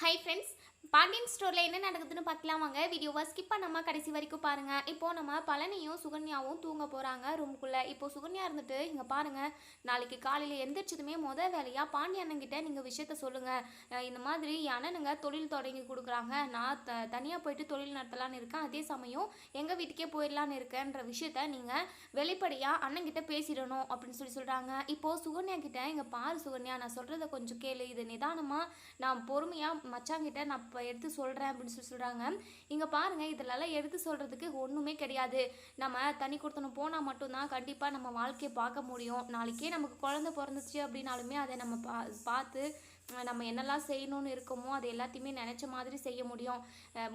Hi friends Pandian ஸ்டோரில் என்ன நடக்குதுன்னு பார்க்கலாம் வாங்க. வீடியோவை ஸ்கிப் பண்ணாமல் கடைசி வரைக்கும் பாருங்கள் இப்போது நம்ம பழனியும் சுகன்யாவும் தூங்க போகிறாங்க ரூமுக்குள்ளே இப்போ சுகன்யா இருந்துட்டு இங்கே பாருங்கள் நாளைக்கு காலையில் எந்திரிச்சதுமே முத வேலையாக பாண்டிய அண்ணன்கிட்ட நீங்கள் விஷயத்த சொல்லுங்கள் இந்த மாதிரி அண்ணனுங்க தொழில் தொடங்கி கொடுக்குறாங்க. நான் த தனியாக போயிட்டு தொழில் நடத்தலான்னு இருக்கேன். அதே சமயம் எங்கள் வீட்டுக்கே போயிடலான்னு இருக்கேன்ற விஷயத்த நீங்கள் வெளிப்படையாக அண்ணங்கிட்ட பேசிடணும் அப்படின்னு சொல்லி சொல்கிறாங்க இப்போது சுகன்யா கிட்ட இங்கே பாரு சுகன்யா நான் சொல்கிறத கொஞ்சம் கேளு. இது நிதானமாக நான் பொறுமையாக மச்சாங்கிட்ட நான் இப்போ எடுத்து சொல்கிறேன் அப்படின்னு சொல்லி சொல்கிறாங்க இங்கே பாருங்கள் இதிலலாம் எடுத்து சொல்கிறதுக்கு ஒன்றுமே கிடையாது. நம்ம தனி கொடுத்தனும் போனால் மட்டும்தான் கண்டிப்பாக நம்ம வாழ்க்கையை பார்க்க முடியும். நாளைக்கே நமக்கு குழந்த பிறந்துச்சு அப்படின்னாலுமே அதை நம்ம பா பார்த்து நம்ம என்னெல்லாம் செய்யணும்னு இருக்கோமோ அது எல்லாத்தையுமே நினச்ச மாதிரி செய்ய முடியும்.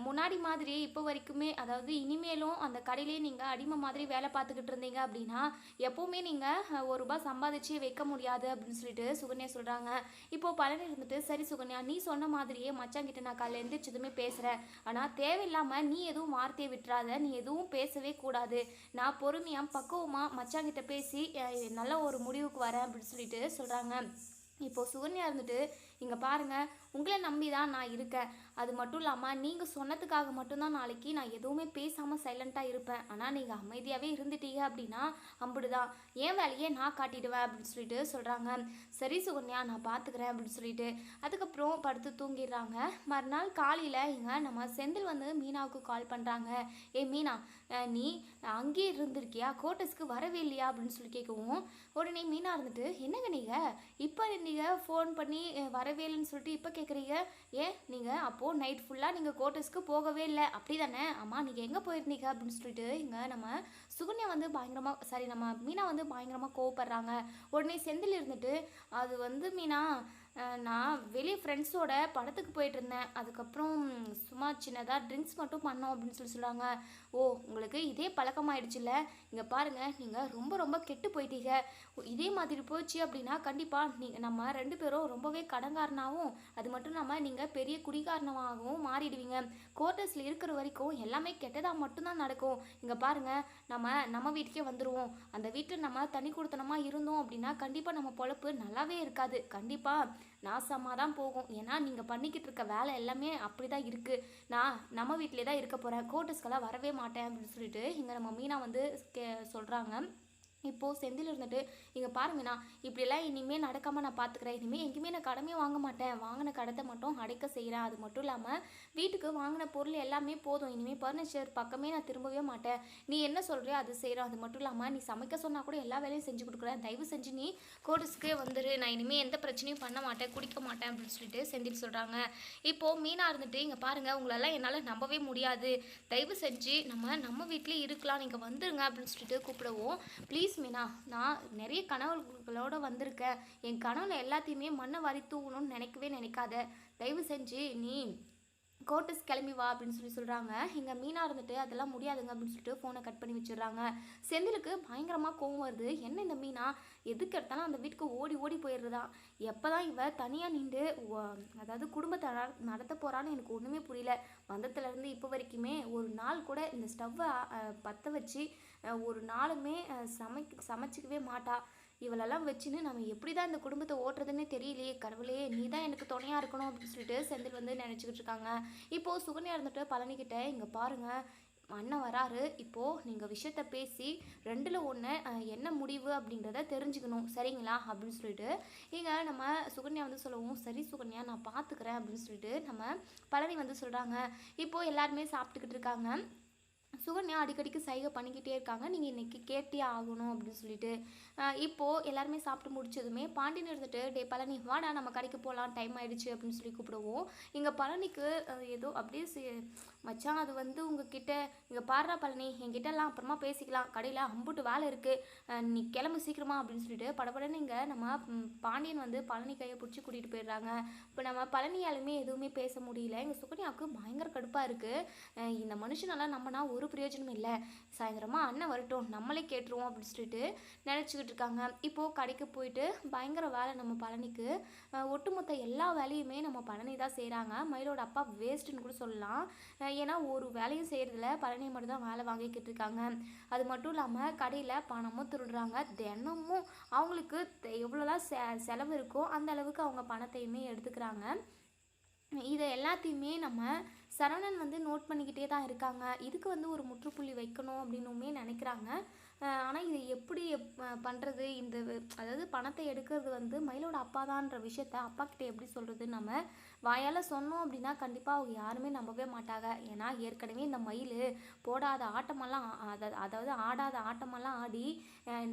முன்னாடி மாதிரியே இப்போ வரைக்குமே அதாவது இனிமேலும் அந்த கடையிலே நீங்கள் அடிமை மாதிரி வேலை பார்த்துக்கிட்டு இருந்தீங்க அப்படின்னா எப்போவுமே நீங்கள் ஒரு ரூபாய் சம்பாதிச்சு வைக்க முடியாது அப்படின்னு சொல்லிட்டு சுகன்யா சொல்கிறாங்க இப்போ பழனி இருந்துட்டு சரி சுகன்யா நீ சொன்ன மாதிரியே மச்சாங்கிட்ட நான் காலையில் எழுந்திரிச்சதுமே பேசுகிறேன் ஆனால் தேவையில்லாமல் நீ எதுவும் வார்த்தையை விட்டுறாத நீ எதுவும் பேசவே கூடாது. நான் பொறுமையாக பக்குவமாக மச்சாங்கிட்ட பேசி நல்ல ஒரு முடிவுக்கு வரேன் அப்படின்னு சொல்லிட்டு சொல்கிறாங்க இப்போது சுகன்யா இருந்துட்டு இங்கே பாருங்கள் உங்களை நம்பி தான் நான் இருக்கேன். அது மட்டும் இல்லாமல் நீங்கள் சொன்னதுக்காக மட்டும்தான் நாளைக்கு நான் எதுவுமே பேசாமல் சைலண்ட்டாக இருப்பேன். ஆனால் நீங்கள் அமைதியாகவே இருந்துட்டீங்க அப்படின்னா அம்புடுதான். என் வேலையே நான் காட்டிடுவேன் அப்படின்னு சொல்லிட்டு சொல்கிறாங்க சரி சுகன்யா நான் பார்த்துக்கிறேன் அப்படின்னு சொல்லிட்டு. அதுக்கப்புறம் படுத்து தூங்கிடுறாங்க. மறுநாள் காலையில் இங்கே நம்ம செந்தில் வந்து மீனாவுக்கு கால் பண்ணுறாங்க ஏ மீனா நீ அங்கேயே இருந்திருக்கியா? கோட்டஸ்க்கு வரவே இல்லையா? அப்படின்னு சொல்லி கேட்கவும் உடனே மீனா இருந்துட்டு என்னங்க நீங்கள் இப்போ நீங்கள் ஃபோன் பண்ணி வரவே இல்லைன்னு சொல்லிட்டு இப்போ கேட்குறீங்க ஏன்? நீங்கள் அப்போது நைட் ஃபுல்லாக நீங்கள் கோட்டஸ்க்கு போகவே இல்லை. அப்படி தானே அம்மா நீங்கள் எங்கே போயிருந்தீங்க? அப்படின்னு சொல்லிட்டு இங்கே நம்ம சுகன்யா வந்து பயங்கரமாக சாரி நம்ம மீனா வந்து பயங்கரமாக கோவப்படுறாங்க. உடனே செந்தில் இருந்துட்டு அது வந்து மீனா நான் வெளியே ஃப்ரெண்ட்ஸோட படத்துக்கு போயிட்டு இருந்தேன் அதுக்கப்புறம் சும்மா சின்னதாக ட்ரிங்க்ஸ் மட்டும் பண்ணோம் அப்படின்னு சொல்லி சொல்கிறாங்க ஓ உங்களுக்கு இதே பழக்கமாயிடுச்சுல்ல? இங்கே பாருங்கள் நீங்கள் ரொம்ப ரொம்ப கெட்டு போயிட்டீங்க. இதே மாதிரி போச்சு அப்படின்னா கண்டிப்பாக நீ நம்ம ரெண்டு பேரும் ரொம்பவே கடங்காரனாகவும் அது மட்டும் இல்லாமல் நீங்கள் பெரிய குடிகாரனமாகவும் மாறிடுவீங்க. குவார்ட்டர்ஸில் இருக்கிற வரைக்கும் எல்லாமே கெட்டதாக மட்டும்தான் நடக்கும். இங்கே பாருங்கள் நம்ம நம்ம வீட்டுக்கே வந்துடுவோம் அந்த வீட்டில் நம்ம தனி கொடுத்தனமாக இருந்தோம் அப்படின்னா கண்டிப்பாக நம்ம பொழப்பு நல்லாவே இருக்காது. கண்டிப்பாக நாசமாக தான் போகும். ஏன்னா நீங்கள் பண்ணிக்கிட்டு இருக்க வேலை எல்லாமே அப்படி தான் இருக்குது நான் நம்ம வீட்டிலே தான் இருக்க போகிறேன் கோட்டர்ஸ்க்கெல்லாம் வரவே மாட்டேன் அப்படின்னு சொல்லிட்டு இங்கே நம்ம மீனா வந்து கே சொல்கிறாங்க இப்போது செந்தில் இருந்துட்டு இங்கே பாருங்கண்ணா இப்படியெல்லாம் இனிமேல் நடக்காமல் நான் பார்த்துக்கிறேன் இனிமேல் எங்கேயுமே நான் கடமையும் வாங்க மாட்டேன். வாங்கின கடத்தை மட்டும் அடைக்க செய்கிறேன் அது மட்டும் இல்லாமல் வீட்டுக்கு வாங்கின பொருள் எல்லாமே போதும். இனிமேல் பர்னிச்சர் பக்கமே நான் திரும்பவே மாட்டேன். நீ என்ன சொல்கிறியோ அது செய்கிறோம் அது மட்டும் இல்லாமல் நீ சமைக்க சொன்னால் கூட எல்லா வேலையும் செஞ்சு கொடுக்குறேன். தயவு செஞ்சு நீ கோர்ட்ஸ்க்கே வந்துரு. நான் இனிமேல் எந்த பிரச்சனையும் பண்ண மாட்டேன். குடிக்க மாட்டேன். அப்படின்னு சொல்லிட்டு செந்தில் சொல்கிறாங்க இப்போது மீனாக இருந்துட்டு இங்கே பாருங்கள் உங்களெல்லாம் என்னால் நம்பவே முடியாது. தயவு செஞ்சு நம்ம நம்ம வீட்டிலே இருக்கலாம். நீங்கள் வந்துருங்க. அப்படின்னு சொல்லிட்டு கூப்பிடுவோம் ப்ளீஸ் மீனா நான் நிறைய கனவுகளோடு வந்திருக்கேன். என் கனவுல எல்லாத்தையுமே மண்ணை வாரி தூவணும்னு நினைக்கவே நினைக்காத. தயவு செஞ்சு நீ கோட்டஸ் கிளம்பி வா அப்படின்னு சொல்லி சொல்கிறாங்க இங்கே மீனாக இருந்துட்டு அதெல்லாம் முடியாதுங்க அப்படின்னு சொல்லிட்டு ஃபோனை கட் பண்ணி வச்சிடுறாங்க. செந்திலுக்கு பயங்கரமாக கோவம் வருது. என்ன இந்த மீனா? எதுக்கு எடுத்தாலும் அந்த வீட்டுக்கு ஓடி ஓடி போயிடுறதான் எப்போ தான் இவ தனியாக நின்று அதாவது குடும்பத்தை நடத்த போகிறான்னு எனக்கு ஒன்றுமே புரியல. வந்ததுலேருந்து இப்போ வரைக்குமே ஒரு நாள் கூட இந்த ஸ்டவ்வை பற்ற வச்சு ஒரு நாளுமே சமைக் சமைக்க சமைச்சிக்கவே மாட்டா. இவளெல்லாம் வச்சுன்னு நம்ம எப்படி தான் இந்த குடும்பத்தை ஓட்டுறதுன்னே தெரியலையே. கடவுளே நீ தான் எனக்கு துணையாக இருக்கணும் அப்படின்னு சொல்லிட்டு செந்தில் வந்து நினச்சிக்கிட்டு இருக்காங்க. இப்போது சுகன்யா இருந்துட்டு பழனிக்கிட்ட இங்கே பாருங்கள் அண்ணன் வராரு. இப்போது நீங்கள் விஷயத்த பேசி ரெண்டில் ஒன்று என்ன முடிவு அப்படின்றத தெரிஞ்சுக்கணும். சரிங்களா? அப்படின்னு சொல்லிட்டு இங்கே நம்ம சுகன்யா வந்து சொல்லவும் சரி சுகன்யா நான் பார்த்துக்கிறேன் அப்படின்னு சொல்லிட்டு நம்ம பழனி வந்து சொல்கிறாங்க இப்போது எல்லாருமே சாப்பிட்டுக்கிட்டு இருக்காங்க. சுகன்யா அடிக்கடிக்கு சைகை பண்ணிக்கிட்டே இருக்காங்க. நீங்கள் இன்றைக்கி கேட்டே ஆகணும் அப்படின்னு சொல்லிட்டு இப்போது எல்லாருமே சாப்பிட்டு முடிச்சதுமே பாண்டியன் இருந்துட்டு டே பழனி வாடா நம்ம கடைக்கு போகலாம் டைம் ஆகிடுச்சு அப்படின்னு சொல்லி கூப்பிடுவோம். இங்கே பழனிக்கு ஏதோ அப்படியே சே மச்சான் அது வந்து உங்ககிட்ட இங்கே பாடுறா பழனி என்கிட்டலாம் அப்புறமா பேசிக்கலாம். கடையில் அம்புட்டு வேலை இருக்குது நீ கிளம்பு சீக்கிரமா அப்படின்னு சொல்லிட்டு படபடன்னு இங்கே நம்ம பாண்டியன் வந்து பழனி கையை பிடிச்சி கூட்டிகிட்டு போயிடுறாங்க. இப்போ நம்ம பழனியாலுமே எதுவுமே பேச முடியல. எங்கள் சுகன்யாவுக்கு பயங்கர கடுப்பாக இருக்குது இந்த மனுஷனெல்லாம் நம்மனா ஒரு பிரயோஜனம் இல்லை. சாயந்தரமாக அண்ணன் வரட்டும் நம்மளே கேட்டுருவோம் அப்படின்னு சொல்லிட்டு நினச்சிக்கிட்டு இருக்காங்க. இப்போது கடைக்கு போயிட்டு பயங்கர வேலை நம்ம பழனிக்கு. ஒட்டுமொத்த எல்லா வேலையுமே நம்ம பழனி தான் செய்கிறாங்க மயிலோட அப்பா வேஸ்ட்டுன்னு கூட சொல்லலாம். ஏன்னா ஒரு வேலையும் செய்கிறதுல பழனி மட்டும் தான் வேலை வாங்கிக்கிட்டு இருக்காங்க. அது மட்டும் இல்லாமல் கடையில் பணமும் திருடுறாங்க. தினமும் அவங்களுக்கு எவ்வளோலாம் செ செலவு இருக்கோ அந்த அளவுக்கு அவங்க பணத்தையுமே எடுத்துக்கிறாங்க. இதை எல்லாத்தையுமே நம்ம சரவணன் வந்து நோட் பண்ணிக்கிட்டே தான் இருக்காங்க. இதுக்கு வந்து ஒரு முற்றுப்புள்ளி வைக்கணும் அப்படின்னுமே நினைக்கிறாங்க. ஆனால் இது எப்படி பண்ணுறது இந்த அதாவது பணத்தை எடுக்கிறது வந்து மயிலோட அப்பா தான்ற விஷயத்த அப்பா கிட்ட எப்படி சொல்கிறது நம்ம வாயால் சொன்னோம் அப்படின்னா கண்டிப்பாக அவங்க யாருமே நம்பவே மாட்டாங்க. ஏன்னா ஏற்கனவே இந்த மயில் போடாத ஆட்டமெல்லாம் அதாவது ஆடாத ஆட்டமெல்லாம் ஆடி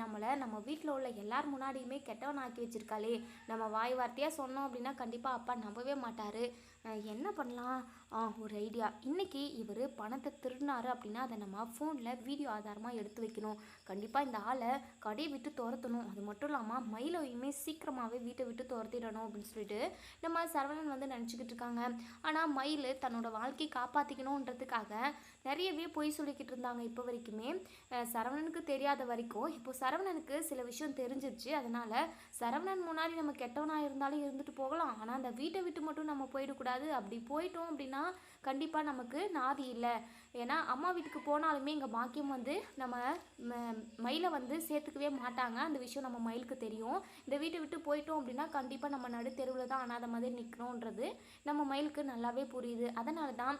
நம்மளை நம்ம வீட்டில் உள்ள எல்லார் முன்னாடியுமே கெட்டவன் ஆக்கி வச்சிருக்காளே. நம்ம வாய் வார்த்தையாக சொன்னோம் அப்படின்னா கண்டிப்பாக அப்பா நம்பவே மாட்டார். என்ன பண்ணலாம்? ஆ ஒரு ஐடியா இன்றைக்கி இவர் பணத்தை திருடினாரு அப்படின்னா அதை நம்ம ஃபோனில் வீடியோ ஆதாரமாக எடுத்து வைக்கணும். கண்டிப்பாக இந்த ஆளை கடையை விட்டு துரத்தணும். அது மட்டும் இல்லாமல் மயிலையுமே சீக்கிரமாகவே வீட்டை விட்டு துரத்திடணும் அப்படின்னு சொல்லிட்டு நம்ம சரவணன் வந்து நினச்சிக்கிட்டு இருக்காங்க. ஆனால் மயில் தன்னோட வாழ்க்கையை காப்பாற்றிக்கணுன்றதுக்காக நிறையவே பொய் சொல்லிக்கிட்டு இருந்தாங்க இப்போ வரைக்குமே. சரவணனுக்கு தெரியாத வரைக்கும் இப்போ சரவணனுக்கு சில விஷயம் தெரிஞ்சிருச்சு. அதனால சரவணன் முன்னாடி நம்ம கெட்டவனாக இருந்தாலும் இருந்துட்டு போகலாம். ஆனால் அந்த வீட்டை விட்டு மட்டும் நம்ம போயிடக்கூடாது. அப்படி போயிட்டோம் அப்படின்னா கண்டிப்பாக நமக்கு நாதி இல்லை. ஏன்னா அம்மா வீட்டுக்கு போனாலுமே இங்கே பாக்கியம் வந்து நம்ம ம- மயிலை வந்து சேர்த்துக்கவே மாட்டாங்க. அந்த விஷயம் நம்ம மயிலுக்கு தெரியும். இந்த வீட்டை விட்டு போயிட்டோம் அப்படின்னா கண்டிப்பாக நம்ம நடு தெருவில் தான் அனாத மாதிரி நிற்கணுன்றது நம்ம மயிலுக்கு நல்லாவே புரியுது. அதனால தான்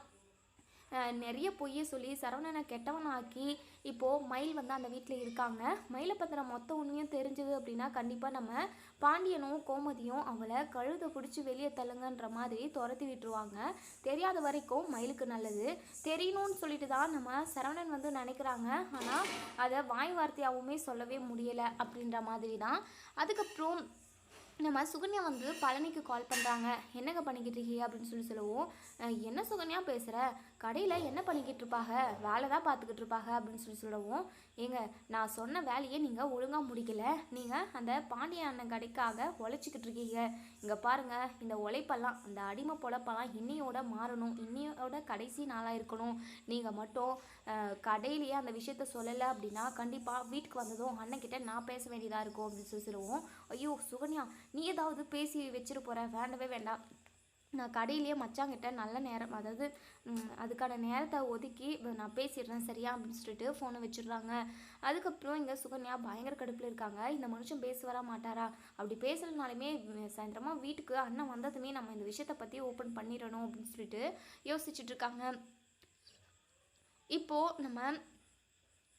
நிறைய பொய்யை சொல்லி சரவணனை கெட்டவனாக்கி இப்போது மயில் வந்து அந்த வீட்டில் இருக்காங்க. மயிலை பற்றின மொத்த உண்மையும் தெரிஞ்சது அப்படின்னா கண்டிப்பாக நம்ம பாண்டியனும் கோமதியும் அவளை கழுதை பிடிச்சி வெளியே தள்ளுங்கன்ற மாதிரி துரத்தி விட்டுருவாங்க. தெரியாத வரைக்கும் மயிலுக்கு நல்லது. தெரியணும்னு சொல்லிட்டு தான் நம்ம சரவணன் வந்து நினைக்கிறாங்க. ஆனால் அதை வாய் வார்த்தையாகவுமே சொல்லவே முடியலை அப்படின்ற மாதிரி தான். அதுக்கப்புறம் நம்ம சுகன்யா வந்து பழனிக்கு கால் பண்ணுறாங்க என்னங்க பண்ணிக்கிட்டு இருக்கீங்க அப்படின்னு சொல்லி சொல்லுவோம். என்ன சுகன்யா பேசுகிற கடையில் என்ன பண்ணிக்கிட்டு இருப்பாங்க? வேலை தான் பார்த்துக்கிட்டு இருப்பாங்க அப்படின்னு சொல்லி சொல்லவும். ஏங்க நான் சொன்ன வேலையை நீங்கள் ஒழுங்காக முடிக்கல. நீங்கள் அந்த பாண்டிய அண்ணன் கடைக்காக உழைச்சிக்கிட்டு இருக்கீங்க. இங்கே பாருங்கள் இந்த உழைப்பெல்லாம் அந்த அடிமை பொழப்பெல்லாம் இன்னையோட மாறணும். இன்னையோட கடைசி நாளாக இருக்கணும். நீங்கள் மட்டும் கடையிலேயே அந்த விஷயத்த சொல்லலை அப்படின்னா கண்டிப்பாக வீட்டுக்கு வந்ததும் அண்ணன்கிட்ட நான் பேச வேண்டியதாக இருக்கும் அப்படின்னு சொல்லி சொல்லுவோம். ஐயோ சுகன்யா நீ ஏதாவது பேசி வச்சிட்டு வேண்டவே வேண்டாம். நான் கடையிலேயே மச்சாங்கிட்ட நல்ல நேரம் அதாவது அதுக்கான நேரத்தை ஒதுக்கி நான் பேசிடுறேன் சரியா? அப்படின்னு சொல்லிட்டு ஃபோனை வச்சிடுறாங்க. அதுக்கப்புறம் இங்கே சுகன்யா பயங்கர கடுப்பில் இருக்காங்க. இந்த மனுஷன் பேசுவாரா மாட்டாரா? அப்படி பேசலனாலுமே சாயந்தரமாக வீட்டுக்கு அண்ணன் வந்ததுமே நம்ம இந்த விஷயத்தை பற்றி ஓப்பன் பண்ணிடணும் அப்படின்னு சொல்லிட்டு யோசிச்சுட்டு இருக்காங்க. இப்போது நம்ம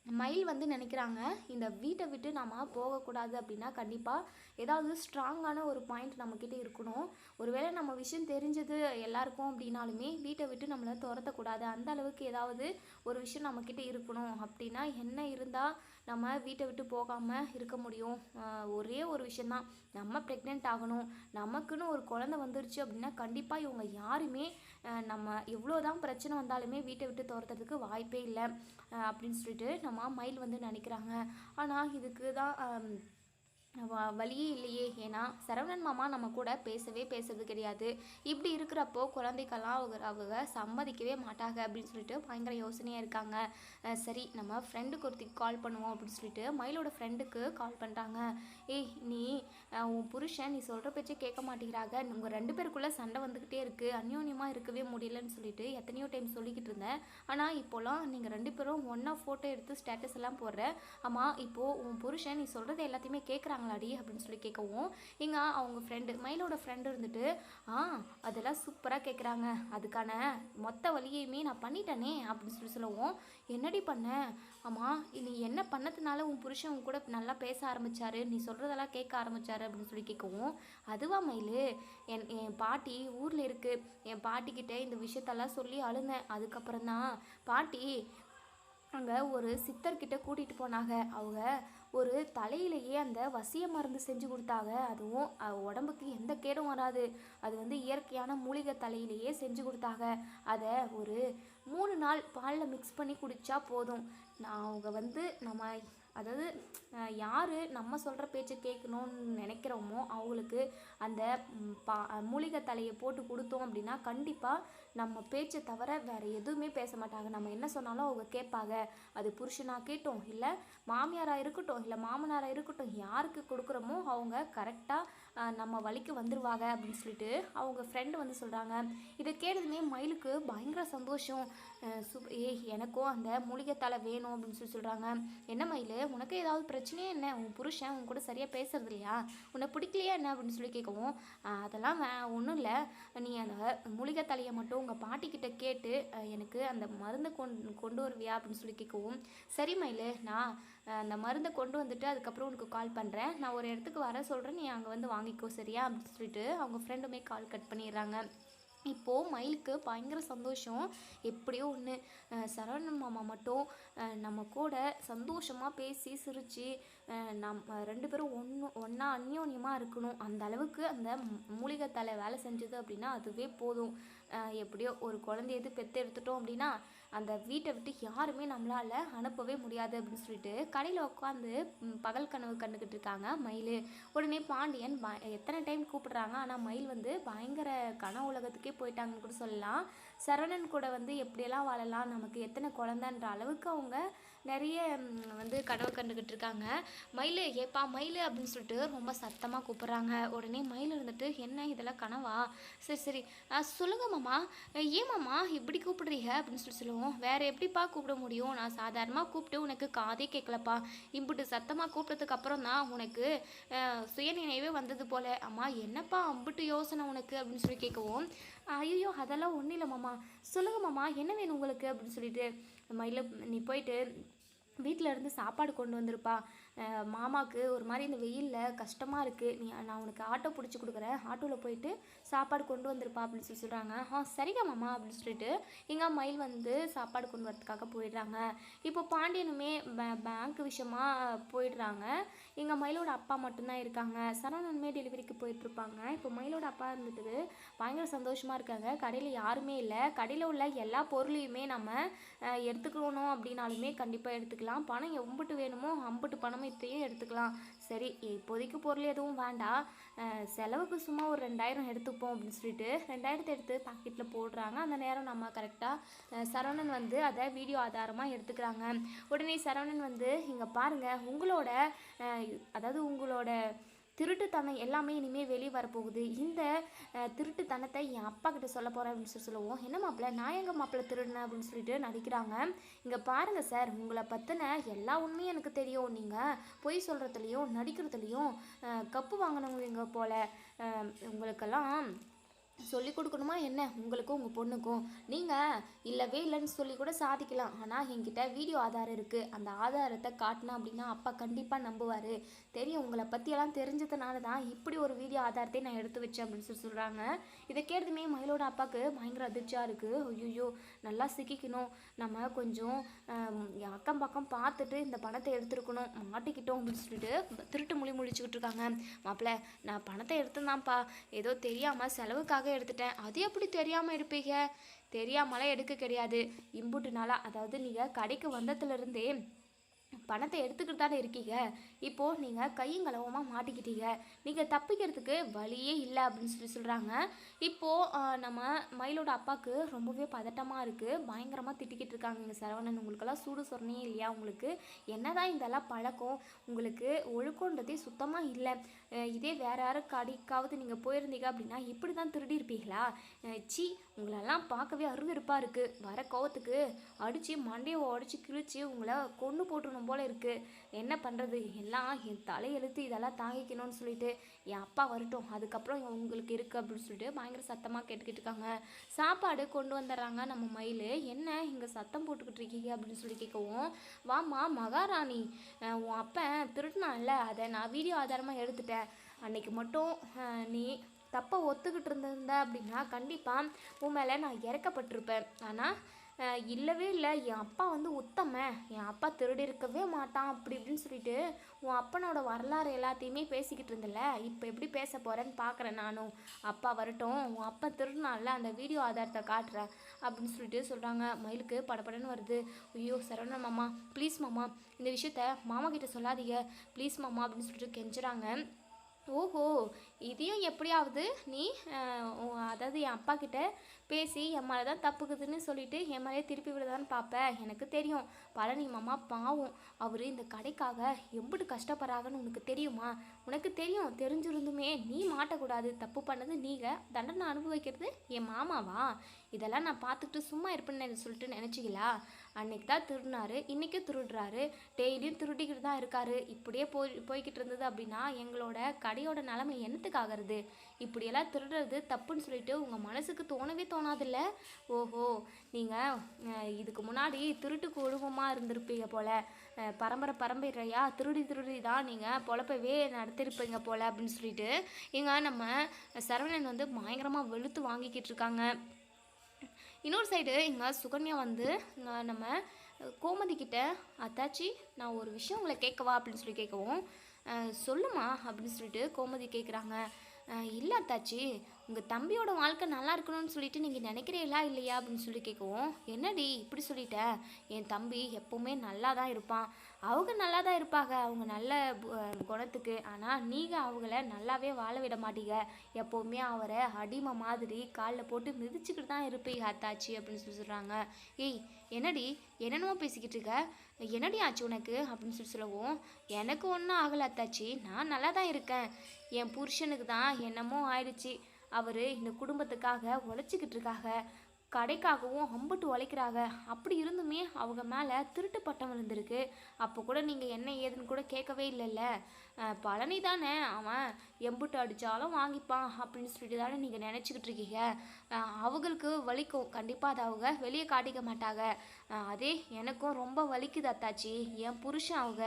மயில் வந்து நினைக்கிறாங்க இந்த வீட்டை விட்டு நம்ம போகக்கூடாது அப்படின்னா கண்டிப்பாக ஏதாவது ஸ்ட்ராங்கான ஒரு பாயிண்ட் நம்மக்கிட்ட இருக்கணும். ஒருவேளை நம்ம விஷயம் தெரிஞ்சது எல்லாருக்கும் அப்படின்னாலுமே வீட்டை விட்டு நம்மளை துரத்தக்கூடாது. அந்த அளவுக்கு ஏதாவது ஒரு விஷயம் நம்மக்கிட்ட இருக்கணும் அப்படின்னா என்ன இருந்தால் நம்ம வீட்டை விட்டு போகாமல் இருக்க முடியும். ஒரே ஒரு விஷயந்தான் நம்ம ப்ரெக்னென்ட் ஆகணும். நமக்குன்னு ஒரு குழந்தை வந்துருச்சு அப்படின்னா கண்டிப்பாக இவங்க யாருமே நம்ம நம்ம எவ்வளோதான் பிரச்சனை வந்தாலுமே வீட்டை விட்டு துரத்துறதுக்கு வாய்ப்பே இல்லை. அப்படின்னு சொல்லிட்டு நம்ம மயில் வந்து நினைக்கிறாங்க. ஆனால் இதுக்கு தான் வழியே இல்லையே. ஏன்னா சரவணன் மாமா நம்ம கூட பேசவே பேசுறது கிடையாது. இப்படி இருக்கிறப்போ குழந்தைக்கெல்லாம் அவங்க அவங்க சம்மதிக்கவே மாட்டாங்க அப்படின்னு சொல்லிட்டு பயங்கர யோசனையாக இருக்காங்க. சரி நம்ம ஃப்ரெண்டுக்கு ஒருத்திக்கு கால் பண்ணுவோம் அப்படின்னு சொல்லிட்டு மயிலோட ஃப்ரெண்டுக்கு கால் பண்ணுறாங்க ஏய் நீ உன் புருஷன் நீ சொல்கிற பேச்சே கேட்க மாட்டேங்கிறாங்க. உங்கள் ரெண்டு பேருக்குள்ளே சண்டை வந்துக்கிட்டே இருக்குது அந்யோன்யமாக இருக்கவே முடியலன்னு சொல்லிட்டு எத்தனையோ டைம் சொல்லிக்கிட்டு இருந்தேன். ஆனால் இப்போலாம் நீங்கள் ரெண்டு பேரும் ஒன்றா ஃபோட்டோ எடுத்து ஸ்டேட்டஸ் எல்லாம் போடுற. ஆமாம் இப்போது உன் புருஷன் நீ சொல்கிறது எல்லாத்தையுமே கேட்குறாங்க கேட்குறாங்களாடி அப்படின்னு சொல்லி கேட்கவும் எங்க அவங்க ஃப்ரெண்டு மயிலோட ஃப்ரெண்டு இருந்துட்டு ஆ அதெல்லாம் சூப்பராக கேட்குறாங்க அதுக்கான மொத்த வழியையுமே நான் பண்ணிட்டேனே அப்படின்னு சொல்லி சொல்லவும் என்னடி பண்ண? ஆமாம் நீ என்ன பண்ணதுனால உன் புருஷன் உன் கூட நல்லா பேச ஆரம்பிச்சாரு? நீ சொல்கிறதெல்லாம் கேட்க ஆரம்பிச்சாரு? அப்படின்னு சொல்லி கேட்கவும் அதுவா மயிலு? என் என் பாட்டி ஊரில் இருக்குது என் பாட்டிக்கிட்ட இந்த விஷயத்தெல்லாம் சொல்லி அழுந்தேன். அதுக்கப்புறம் தான் பாட்டி அங்கே ஒரு சித்தர்கிட்ட கூட்டிகிட்டு போனாங்க. அவங்க ஒரு தலையிலேயே அந்த வசிய மருந்து செஞ்சு கொடுத்தாங்க. அதுவும் உடம்புக்கு எந்த கேடும் வராது. அது வந்து இயற்கையான மூலிகை தலையிலேயே செஞ்சு கொடுத்தாங்க. அதை ஒரு மூணு நாள் பாலில் மிக்ஸ் பண்ணி குடித்தா போதும். நான் அவங்க வந்து நம்ம அதாவது யார் நம்ம சொல்கிற பேச்சை கேட்கணும்னு நினைக்கிறோமோ அவங்களுக்கு அந்த பா மூலிகை தலையை போட்டு கொடுத்தோம் அப்படின்னா கண்டிப்பாக நம்ம பேச்சை தவிர வேறு எதுவுமே பேச மாட்டாங்க. நம்ம என்ன சொன்னாலும் அவங்க கேட்பாங்க. அது புருஷனாக கேட்டோம் இல்லை மாமியாராக இருக்கட்டும் இல்லை மாமனாராக இருக்கட்டும் யாருக்கு கொடுக்குறோமோ அவங்க கரெக்டாக நம்ம வழிக்கு வந்துடுவாங்க அப்படின்னு சொல்லிட்டு அவங்க ஃப்ரெண்டு வந்து சொல்கிறாங்க இதை கேட்டதுமே மயிலுக்கு பயங்கர சந்தோஷம். சுப் சு ஏய் எனக்கும் அந்த மூலிகை தலை வேணும் அப்படின்னு சொல்லி சொல்கிறாங்க என்ன மயில் உனக்கு ஏதாவது பிரச்சனையே என்ன? உன் புருஷன் உன் கூட சரியாக பேசுறது இல்லையா? உன்னை பிடிக்கலையா என்ன அப்படின்னு சொல்லி கேட்கவும் அதெல்லாம் வே ஒன்றும் இல்லை. நீ அந்த மூலிகை தலையை மட்டும் உங்கள் பாட்டிக்கிட்ட கேட்டு எனக்கு அந்த மருந்து கொண்டு கொண்டு வருவியா அப்படின்னு சொல்லி கேட்கவும் சரி மயில் நான் அந்த மருந்தை கொண்டு வந்துட்டு அதுக்கப்புறம் உனக்கு கால் பண்ணுறேன் நான் ஒரு இடத்துக்கு வர சொல்கிறேன் நீ அங்கே வந்து வாங்கிக்கோ சரியா? அப்படின்னு சொல்லிட்டு அவங்க ஃப்ரெண்டுமே கால் கட் பண்ணிடுறாங்க. இப்போது மயிலுக்கு பயங்கர சந்தோஷம். எப்படியோ ஒன்று சரவணன் மாமா மட்டும் நம்ம கூட சந்தோஷமாக பேசி சிரித்து நம் ரெண்டு பேரும் ஒன்று ஒன்றா அந்யோன்யமாக இருக்கணும். அந்த அளவுக்கு அந்த மூலிகை தலை வேலை செஞ்சது அப்படின்னா அதுவே போதும். எப்படியோ ஒரு குழந்தைய எது பெற்று எடுத்துட்டோம் அப்படின்னா அந்த வீட்டை விட்டு யாருமே நம்மளால் அனுப்பவே முடியாது அப்படின்னு சொல்லிட்டு கடையில் உட்காந்து பகல் கனவு கண்டுக்கிட்டு இருக்காங்க மயில். உடனே பாண்டியன் ப எத்தனை டைம் கூப்பிடுறாங்க? ஆனால் மயில் வந்து பயங்கர கன உலகத்துக்கே போயிட்டாங்கன்னு கூட சொல்லலாம். சரவணன் கூட வந்து எப்படியெல்லாம் வாழலாம்? நமக்கு எத்தனை குழந்தைன்ற அளவுக்கு அவங்க நிறைய வந்து கனவு கண்டுக்கிட்டு இருக்காங்க. மயில் ஏப்பா மயில் அப்படின்னு சொல்லிட்டு ரொம்ப சத்தமாக கூப்பிட்றாங்க. உடனே மயில் இருந்துட்டு என்ன இதெல்லாம் கனவா? சரி சரி. சொல்லுங்க மாமா. ஏன் இப்படி கூப்பிடுறீங்க? அப்படின்னு சொல்லி சொல்லுவோம். வேறு எப்படிப்பா கூப்பிட முடியும்? நான் சாதாரணமாக கூப்பிட்டு உனக்கு காதே கேட்கலப்பா இம்புட்டு சத்தமாக கூப்பிட்டதுக்கு அப்புறம் தான் உனக்கு சுயநினைவே வந்தது போல. அம்மா என்னப்பா அம்புட்டு யோசனை உனக்கு? அப்படின்னு சொல்லி கேட்கவும் ஐயோ அதெல்லாம் ஒன்றும் இல்லை மாமா. சொல்லுங்க மாமா என்ன வேணும் உங்களுக்கு? அப்படின்னு சொல்லிட்டு மயில நீ போயிட்டு வீட்டில் இருந்து சாப்பாடு கொண்டு வந்திருப்பா. மாமாவுக்கு ஒரு மாதிரி இந்த வெயிலில் கஷ்டமாக இருக்குது நீ நான் உனக்கு ஆட்டோ பிடிச்சி கொடுக்குறேன். ஆட்டோவில் போயிட்டு சாப்பாடு கொண்டு வந்திருப்பா அப்படின்னு சொல்லி சொல்கிறாங்க ஆ சரிங்க மாமா அப்படின்னு சொல்லிட்டு எங்கள் மயில் வந்து சாப்பாடு கொண்டு வரதுக்காக போயிடுறாங்க. இப்போ பாண்டியனுமே பே- பேங்க் விஷயமா போயிடுறாங்க. எங்கள் மயிலோட அப்பா மட்டும்தான் இருக்காங்க. சரவணனுமே டெலிவரிக்கு போயிட்டுருப்பாங்க. இப்போ மயிலோட அப்பா இருந்துட்டு பயங்கர சந்தோஷமாக இருக்காங்க. கடையில் யாருமே இல்லை. கடையில் உள்ள எல்லா பொருளையுமே நம்ம எடுத்துக்கணும் அப்படின்னாலுமே கண்டிப்பாக எடுத்துக்கலாம். பணம் எம்புட்டு வேணுமோ அம்பிட்டு பணம் இத்தையும் எடுத்துக்கலாம். சரி இப்போதைக்கு பொருள் எதுவும் வேண்டாம். செலவுக்கு சும்மா ஒரு ரெண்டாயிரம் எடுத்துப்போம் அப்படின்னு சொல்லிட்டு ரெண்டாயிரத்தை எடுத்து பாக்கெட்டில் போடுறாங்க. அந்த நேரம் நம்ம கரெக்டாக சரவணன் வந்து அதை வீடியோ ஆதாரமாக எடுத்துக்கிறாங்க. உடனே சரவணன் வந்து இங்கே பாருங்கள் உங்களோட அதாவது உங்களோட திருட்டுத்தனம் எல்லாமே இனிமேல் வெளியே வரப்போகுது. இந்த திருட்டுத்தனத்தை என் அப்பா கிட்ட சொல்ல போகிறேன் அப்படின்னு சொல்லி சொல்லுவோம். என்ன மாப்பிள்ள நான் எங்கள் மாப்பிள்ள திருடினேன்? அப்படின்னு சொல்லிட்டு நடிக்கிறாங்க. இங்கே பாருங்கள் சார் உங்களை பற்றின எல்லா உண்மையும் எனக்கு தெரியும். நீங்கள் பொய் சொல்கிறதுலையும் நடிக்கிறதுலையும் கப்பு வாங்கினவங்க இங்கே போல். உங்களுக்கெல்லாம் சொல்லி கொடுக்கணுமா என்ன? உங்களுக்கும் உங்கள் பொண்ணுக்கும். நீங்கள் இல்லவே இல்லைன்னு சொல்லி கூட சாதிக்கலாம். ஆனால் என்கிட்ட வீடியோ ஆதாரம் இருக்குது அந்த ஆதாரத்தை காட்டினா அப்படின்னா அப்பா கண்டிப்பாக நம்புவார். தெரியும் உங்களை பற்றியெல்லாம் தெரிஞ்சதுனால தான் இப்படி ஒரு வீடியோ ஆதாரத்தை நான் எடுத்து வச்சேன் அப்படின்னு சொல்லி சொல்கிறாங்க இதை கேட்டதுமே மயிலோட அப்பாவுக்கு பயங்கர அதிர்ச்சியாக இருக்குது ஐயோ நல்லா சிக்கிக்கணும். நம்ம கொஞ்சம் அக்கம் பக்கம் பார்த்துட்டு இந்த பணத்தை எடுத்துருக்கணும். மாட்டிக்கிட்டோம் அப்படின்னு சொல்லிட்டு திருட்டு மொழி முழிச்சுக்கிட்டு இருக்காங்க. மாப்பிள்ள நான் பணத்தை எடுத்துதான்ப்பா ஏதோ தெரியாமல் செலவுக்காக எடுத்துட்டேன். அது எப்படி தெரியாமல் எடுப்பீங்க தெரியாமலாம் எடுக்க கிடையாது. இம்புட்டு அதாவது நீங்கள் கடைக்கு வந்ததுலேருந்தே பணத்தை எடுத்துக்கிட்டு தானே இருக்கீங்க. இப்போது நீங்கள் கையும் கலவமாக மாட்டிக்கிட்டீங்க. நீங்கள் தப்பிக்கிறதுக்கு வழியே இல்லை அப்படின்னு சொல்லி சொல்கிறாங்க இப்போது நம்ம மயிலோட அப்பாவுக்கு ரொம்பவே பதட்டமாக இருக்குது பயங்கரமாக திட்டிக்கிட்டு இருக்காங்க இங்கே சரவணன். உங்களுக்கெல்லாம் சூடு சொரணையே இல்லையா உங்களுக்கு? என்னதான் இதெல்லாம் பழக்கம். உங்களுக்கு ஒழுக்கன்றதே சுத்தமாக இல்லை. இதே வேற யாரும் கடைக்காவது நீங்கள் போயிருந்தீங்க அப்படின்னா இப்படி தான் திருடி இருப்பீங்களா? சி உங்களெல்லாம் பார்க்கவே அருவருப்பாக இருக்குது வர கோவத்துக்கு அடித்து மண்டையை உடச்சி கிழிச்சு உங்களை கொண்டு போட்டுருணும் போல் இருக்குது என்ன பண்ணுறது எல்லாம் என் தலையெழுத்து இதெல்லாம் தாங்கிக்கணும்னு சொல்லிட்டு என் அப்பா வரட்டும் அதுக்கப்புறம் உங்களுக்கு இருக்குது அப்படின்னு சொல்லிட்டு பயங்கர சத்தமாக கேட்டுக்கிட்டு இருக்காங்க. சாப்பாடு கொண்டு வந்துடுறாங்க நம்ம மயில். என்ன இங்கே சத்தம் போட்டுக்கிட்டு இருக்கீங்க அப்படின்னு சொல்லி கேட்கவும் வாமா மகாராணி உன் அப்பன் திருட்டினான்ல அதை நான் வீடியோ ஆதாரமாக எடுத்துட்டேன். அன்னைக்கு மட்டும் நீ தப்பை ஒத்துக்கிட்டு இருந்திருந்த அப்படின்னா கண்டிப்பாக உன் மேலே நான் இறக்கப்பட்டிருப்பேன். ஆனால் இல்லவே இல்லை. என் அப்பா வந்து உத்தம. என் அப்பா திருடி இருக்கவே மாட்டான். அப்படி இப்படின்னு சொல்லிட்டு உன் அப்பனோட வரலாறு எல்லாத்தையுமே பேசிக்கிட்டு இருந்தல இப்போ எப்படி பேச போகிறேன்னு பார்க்குறேன் நானும். அப்பா வரட்டும். உன் அப்பா திருடினால அந்த வீடியோ ஆதாரத்தை காட்டுறேன் அப்படின்னு சொல்லிட்டு சொல்கிறாங்க மயிலுக்கு படப்படன்னு வருது. ஐயோ சரவணன் மாமா ப்ளீஸ் மாமா இந்த விஷயத்த மாமா கிட்ட சொல்லாதீங்க. ப்ளீஸ் மாமா அப்படின்னு சொல்லிட்டு கெஞ்சுறாங்க. ஓஹோ இதையும் எப்படியாவது நீ அதாவது என் அப்பா கிட்ட பேசி என் மேலே தான் தப்புக்குதுன்னு சொல்லிட்டு என் மேலே திருப்பி விடுதான்னு பார்ப்ப எனக்கு தெரியும். பழனி மாமா பாவம். அவர் இந்த கடைக்காக எப்படி கஷ்டப்படுறாங்கன்னு உனக்கு தெரியுமா? உனக்கு தெரியும். தெரிஞ்சிருந்துமே நீ மாட்டக்கூடாது. தப்பு பண்ணது நீங்கள் தண்டனை அனுபவிக்கிறது என் மாமாவா? இதெல்லாம் நான் பார்த்துக்கிட்டு சும்மா இருப்பேன்னு சொல்லிட்டு நினச்சிங்களா அன்னைக்கு தான் திருடினாரு இன்றைக்கும் திருடுறாரு. டெய்லியும் திருடிக்கிட்டு தான் இருக்காரு. இப்படியே போய் போய்கிட்டு இருந்தது அப்படின்னா எங்களோட கடையோட நிலைமை என்னத்துக்கு ஆகிறது இப்படியெல்லாம் திருடுறது தப்புன்னு சொல்லிட்டு உங்கள் மனசுக்கு தோணவே தோணாதில்ல? ஓஹோ நீங்கள் இதுக்கு முன்னாடி திருட்டு குடும்பமாக இருந்திருப்பீங்க போல். பரம்பரை பரம்பரையா திருடி திருடி தான் நீங்கள் பொழப்பவே நடத்திருப்பீங்க போல் அப்படின்னு சொல்லிட்டு இங்கே நம்ம சரவணன் வந்து பயங்கரமாக வெளுத்து வாங்கிக்கிட்டு இருக்காங்க. இன்னொரு சைடு இங்கே சுகன்யா வந்து நம்ம கோமதி கிட்ட அத்தாச்சி நான் ஒரு விஷயம் உங்களை கேட்கவா அப்படின்னு சொல்லி கேட்கவும் சொல்லுமா அப்படின்னு சொல்லிட்டு கோமதி கேட்குறாங்க இல்லை அத்தாச்சி உங்கள் தம்பியோட வாழ்க்கை நல்லா இருக்கணும்னு சொல்லிட்டு நீங்கள் நினைக்கிறீங்களா இல்லையா அப்படின்னு சொல்லி கேட்கவும் என்னடி இப்படி சொல்லிட்ட? என் தம்பி எப்போவுமே நல்லா தான் இருப்பான். அவங்க நல்லா தான் இருப்பாங்க. அவங்க நல்ல குணத்துக்கு. ஆனால் நீங்கள் அவங்கள நல்லாவே வாழ விட மாட்டீங்க. எப்போவுமே அவரை அடிமை மாதிரி காலில் போட்டு மிதிச்சுக்கிட்டு தான் இருப்பீங்க அத்தாச்சி அப்படின்னு சொல்லி சொல்கிறாங்க ஏய் என்னடி என்னென்னமோ பேசிக்கிட்டு இருக்க? என்னடி ஆச்சு உனக்கு? அப்படின்னு சொல்லி சொல்லவும் எனக்கு ஒன்றும் ஆகலை அத்தாச்சி. நான் நல்லா தான் இருக்கேன். என் புருஷனுக்கு தான் என்னமோ ஆயிடுச்சு. அவர் இந்த குடும்பத்துக்காக உழைச்சிக்கிட்டு இருக்காங்க. கடைக்காகவும் அம்புட்டு உழைக்கிறாங்க. அப்படி இருந்துமே அவங்க மேலே திருட்டு பட்டம் விழுந்திருக்கு. அப்போ கூட நீங்கள் என்ன ஏதுன்னு கூட கேட்கவே இல்லைல்ல. பழனி தானே? அவன் எம்புட்டு அடித்தாலும் வாங்கிப்பான் அப்படின்னு சொல்லிட்டு தானே நீங்கள் நினச்சிக்கிட்டு இருக்கீங்க. அவங்களுக்கு வலிக்கும். கண்டிப்பாக அதை அவங்க வெளியே காட்டிக்க மாட்டாங்க. அதே எனக்கும் ரொம்ப வலிக்குது அத்தாச்சி. என் புருஷன் அவங்க.